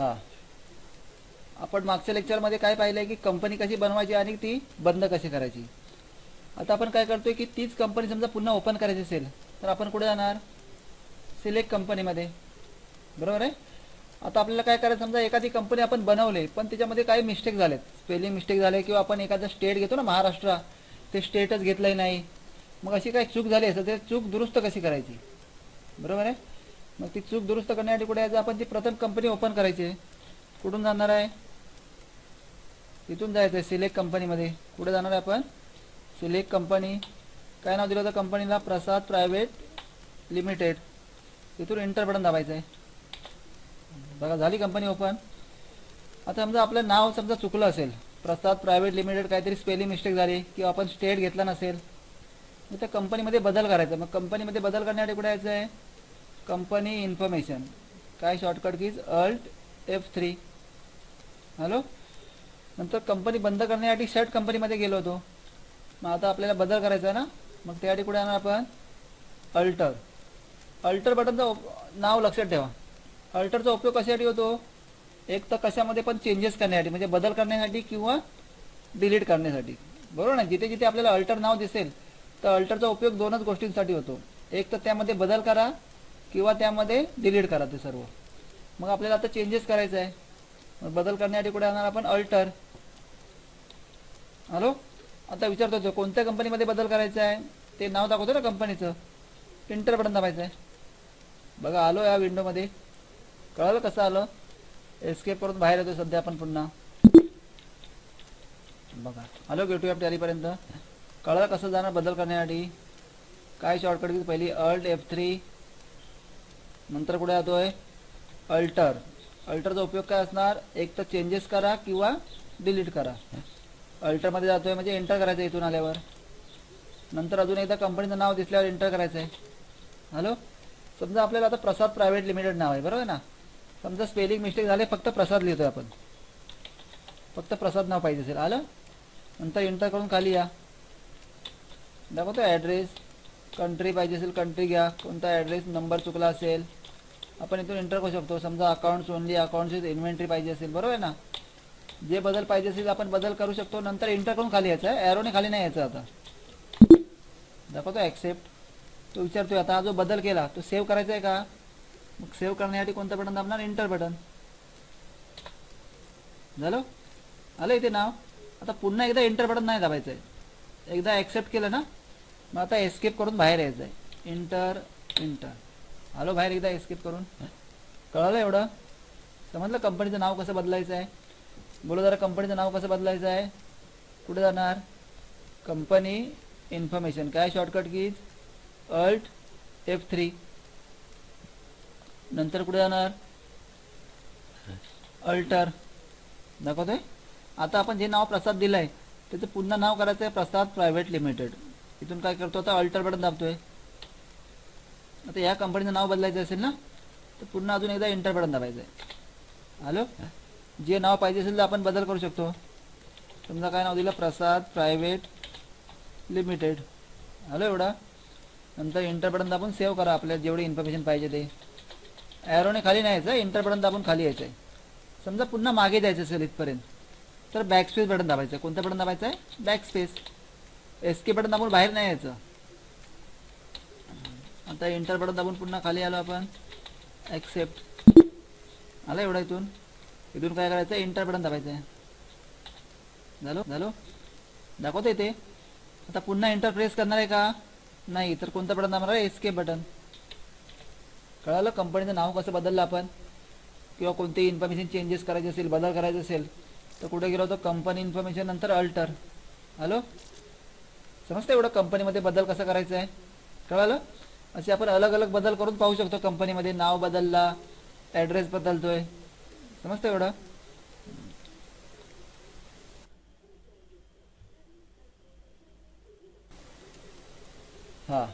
हां. आपण मागच्या लेक्चरमध्ये काय पाहिलं की कंपनी कशी बनवायची आणि ती बंद कशी करायची? आता आपण काय करतोय की तीच कंपनी समजा पुन्हा ओपन करायची असेल तर आपण कुठे जाणार? सिलेक्ट कंपनीमध्ये बरोबर आहे? आता आपल्याला काय करायचं समजा एखादी कंपनी आपण बनवले पण त्याच्यामध्ये काही मिस्टेक झालेत. स्पेलिंग मिस्टेक झाले किंवा आपण एखादं स्टेट घेतो ना महाराष्ट्र ते स्टेटच घेतलंय नाही. मग अशी काही चूक झाली असेल ते चूक दुरुस्त कशी करायची? बरोबर आहे? मग ती चूक दुरुस्त करण्यासाठी कुठे यायचं? आपण ती प्रथम कंपनी ओपन करायची. आहे कुठून जाणार आहे? तिथून जायचं आहे सिलेक्ट कंपनीमध्ये कुठे जाणार आहे आपण? सिलेक्ट कंपनी काय नाव दिलं होतं कंपनीला प्रसाद प्रायव्हेट लिमिटेड. तिथून एंटर बटन दाबायचं आहे. बघा झाली कंपनी ओपन आता समजा आपलं नाव समजा चुकलं असेल. प्रसाद प्रायव्हेट लिमिटेड काहीतरी स्पेलिंग मिस्टेक झाली किंवा आपण स्टेट घेतला नसेल. मग त्या कंपनीमध्ये बदल करायचा. मग कंपनीमध्ये बदल करण्यासाठी कुठे यायचं आहे? Company information. काय shortcut keys alt F three hello नंतर कंपनी बंद करण्यासाठी शर्ट कंपनीमध्ये गेलो होतो. मग आता आपल्याला बदल करायचा आहे ना? मग त्यासाठी कुठे येणार आपण? अल्टर अल्टर बटनचं नाव लक्षात ठेवा. अल्टरचा उपयोग कशासाठी होतो? एक तर कशामध्ये पण चेंजेस करण्यासाठी म्हणजे बदल करण्यासाठी किंवा डिलीट करण्यासाठी. बरोबर ना? जिथे जिथे आपल्याला अल्टर नाव दिसेल तर अल्टरचा उपयोग दोनच गोष्टींसाठी होतो. एक तर त्यामध्ये बदल करा किंवा त्यामध्ये डिलीट करा ते सर्व. मग आपल्याला आता चेंजेस करायचं आहे मग बदल करण्यासाठी कुठे आणणार आपण? अल्टर हॅलो आता विचारतो कोणत्या कंपनीमध्ये बदल करायचा आहे ते नाव दाखवतो ना कंपनीचं इंटर बटन दाबायचं आहे बघा आलो या विंडोमध्ये कळलं कसं आलं? एस्केप करून बाहेर येतो सध्या आपण पुन्हा. बघा. हॅलो गेटू ॲप टॅलीपर्यंत कळलं कसं जाणार बदल करण्यासाठी काय शॉर्टकट पहिली अल्ट एफ थ्री नंतर कुठे जातोय अल्टर अल्टरचा उपयोग काय असणार? एक तर चेंजेस करा किंवा डिलीट करा. अल्टरमध्ये जातोय म्हणजे एंटर करायचं आहे इथून आल्यावर. नंतर अजून एकदा कंपनीचं नाव दिसल्यावर एंटर करायचं आहे हॅलो समजा आपल्याला आता प्रसाद प्रायव्हेट लिमिटेड नाव आहे बरोबर ना? समजा स्पेलिंग मिस्टेक झाले फक्त प्रसाद लिहितोय आपण. फक्त प्रसाद नाव पाहिजे असेल. आलं नंतर एंटर करून खाली या. दाखवतो ॲड्रेस कंट्री पाहिजे असेल कंट्री घ्या. कोणता ॲड्रेस नंबर चुकला असेल. आपण इथून एंटर करू शकतो. समजा अकाउंट्स ओनली अकाउंटची इन्व्हेंटरी पाहिजे असेल बरोबर आहे ना? जे बदल पाहिजे असेल आपण बदल करू शकतो. नंतर एंटर करून खाली यायचं आहे ॲरोने खाली नाही यायचं आता. दाखवतो ॲक्सेप्ट तो विचारतोय आता हा जो बदल केला तो सेव्ह करायचा आहे का? मग सेव्ह करण्यासाठी कोणतं बटन दाबणार? एंटर बटन झालं? आलं इथे नाव? आता पुन्हा एकदा एंटर बटन नाही दाबायचं आहे एकदा ॲक्सेप्ट केलं ना मग आता एस्केप करून बाहेर यायचं आहे इंटर इंटर आलो बाहेर एकदा स्किप करून. कळलं एवढं? समजलं कंपनीचं नाव कसं बदलायचं आहे? बोला जरा कंपनीचं नाव कसं बदलायचं आहे? कुठे जाणार? कंपनी इन्फॉर्मेशन काय shortcut keys alt F three नंतर कुठे जाणार? अल्टर दाखवतोय? आता आपण जे नाव प्रसाद दिलंय त्याचं पुन्हा नाव करायचं आहे प्रसाद प्रायव्हेट लिमिटेड इथून काय करतो? आता अल्टर बटन दाबतोय. आता या कंपनीचं नाव बदलायचं असेल ना तर पुन्हा अजून एकदा एंटर बटन दाबायचं आहे हॅलो जे नाव पाहिजे असेल तर आपण बदल करू शकतो. समजा काय नाव दिलं? प्रसाद प्रायव्हेट लिमिटेड. हॅलो एवढा? नंतर इंटर बटन दाबून सेव्ह करा आपल्याला जेवढी इन्फॉर्मेशन पाहिजे ते. ॲरोने खाली नाही यायचं इंटर बटन दाबून खाली यायचं आहे समजा पुन्हा मागे जायचं असेल इथपर्यंत तर बॅक स्पेस बटन दाबायचं. आहे कोणतं बटन दाबायचं आहे बॅक स्पेस एसके बटन दाबून बाहेर नाही यायचं. आता इंटर बटन दाबून पुन्हा खाली आलो आपण. ॲक्सेप्ट आलं एवढं इथून? इथून काय करायचं? इंटर बटन दाबायचं आहे झालो? झालो? दाखवतो इथे आता पुन्हा इंटर प्रेस करणार आहे का? नाही तर कोणतं बटन दाबणार आहे? एस्केप बटन कळालं? कंपनीचं नाव कसं बदललं आपण? किंवा कोणतेही इन्फॉर्मेशन चेंजेस करायचे असेल बदल करायचे असेल तर कुठे गेलो होतो? कंपनी इन्फॉर्मेशन नंतर अल्टर हॅलो? समजतं एवढं कंपनीमध्ये बदल कसं करायचं आहे कळालं? असे आपण अलग अलग बदल करून पाहू शकतो. कंपनीमध्ये नाव बदलला ॲड्रेस बदलतोय. समजतं एवढं? हां.